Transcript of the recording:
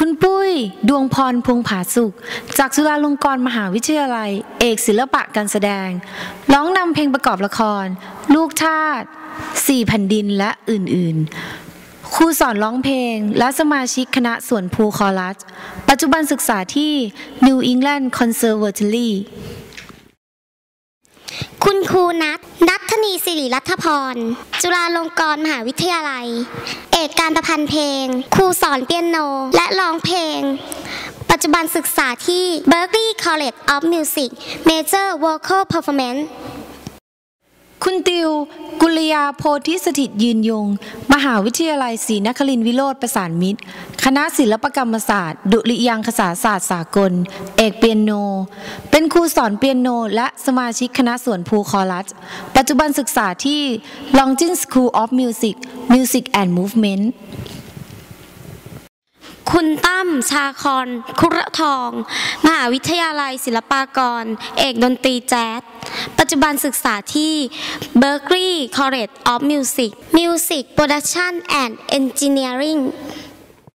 คุณปุ้ย ดวงพรพงผาสุข จากจุฬาลงกรณ์มหาวิทยาลัย เอกศิลปะการแสดง ร้องนำเพลงประกอบละคร ลูกทาสสี่แผ่นดินและอื่นๆ ครูสอนร้องเพลงและสมาชิกคณะสวนภูคอรัส ปัจจุบันศึกษาที่ New England Conservatory คุณครูนัทนัทธนีสิริรัตพร จุฬาลงกรณ์มหาวิทยาลัย เอกการประพันธ์เพลง ครูสอนเปียโน และร้องเพลง ปัจจุบันศึกษาที่ Berklee College of Music Major Vocal Performance คุณติว กุลยาโพธิสถิตยืนยง มหาวิทยาลัยศรีนครินทรวิโรธประสานมิตร คณะศิลปกรรมศาสตร์ ดุริยางคศาสตร์สากล เอกเปียโน เป็นครูสอนเปียโน และสมาชิกคณะสวนภูคอรัส ปัจจุบันศึกษาที่ Longin School of Music Music and Movement คุณตั้มชาคอนคุระทอง มหาวิทยาลัยศิลปากร เอกดนตรีแจ๊สปัจจุบันศึกษาที่ Berklee College of Music Music Production and Engineering